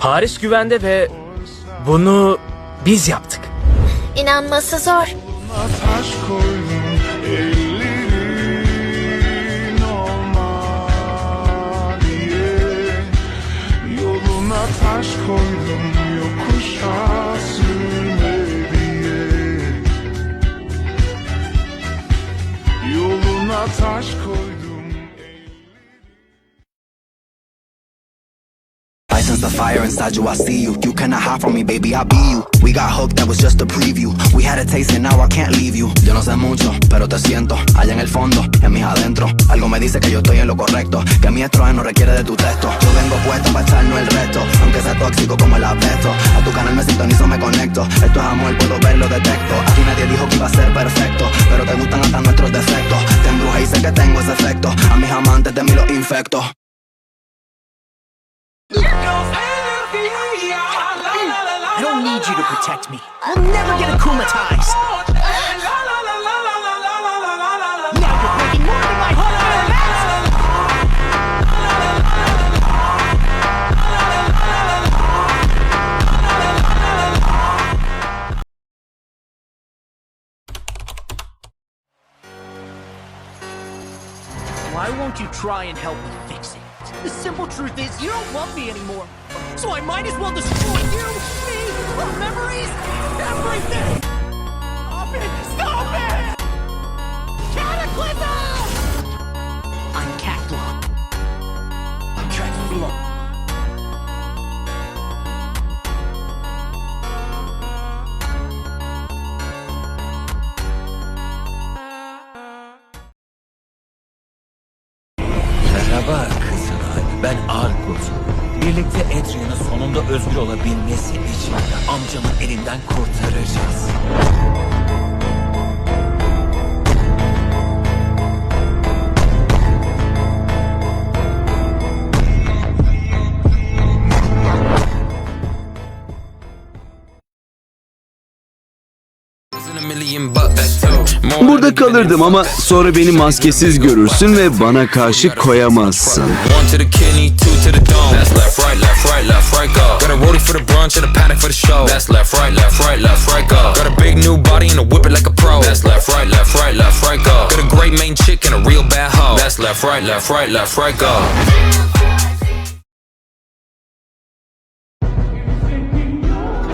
Paris güvende ve bunu biz yaptık. İnanması zor. taş koydum ellerin olma diye Yoluna taş koydum yokuşa sürme diye Yoluna taş koydum I the fire inside you, I see you. You cannot hide from me, baby, I'll be you. We got hooked, that was just a preview. We had a taste and now I can't leave you. Yo no sé mucho, pero te siento. Allá en el fondo, en mis adentro. Algo me dice que yo estoy en lo correcto. Que mi no requiere de tu texto. Yo vengo puesto para echarnos el resto. Aunque sea tóxico como el apesto. A tu canal me sintonizo, me conecto. Esto es amor, puedo verlo, detecto. Aquí nadie dijo que iba a ser perfecto. Pero te gustan hasta nuestros defectos. Te embrujé y sé que tengo ese efecto. A mis amantes de mí los infecto. I don't need you to protect me. I'll never get akumatized. Now you're breaking more than my heart. Why won't you try and help me fix it? The simple truth is, you don't love me anymore. So I might as well destroy you, me, our memories, everything! Stop it! Ben Arkut. Birlikte Adrian'ın sonunda özgür olabilmesi için amcamın elinden kurtaracağız. Burada kalırdım ama sonra beni maskesiz görürsün ve bana karşı koyamazsın.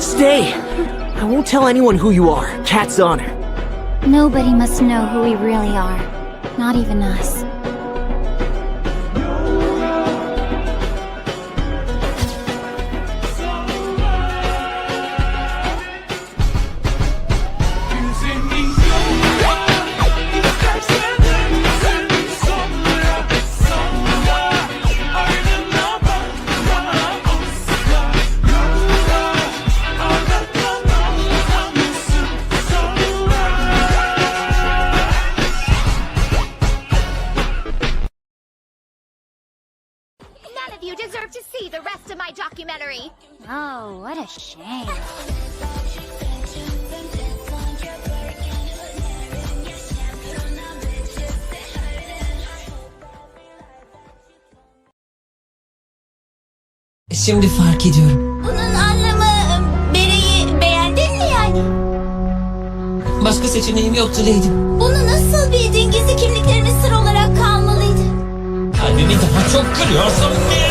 Stay! I won't tell anyone who you are. Cat's honor. Nobody must know who we really are. Not even us. Deserve to see the rest of my documentary. Oh, what a shame. Şimdi fark ediyorum. Bunun anlamı Bere'yi beğendin mi yani? Başka seçeneğim yoktu Lady. Bunu nasıl bildin? Gizli kimliklerimiz sır olarak kalmalıydı. Kalbimi daha çok kırıyorsun.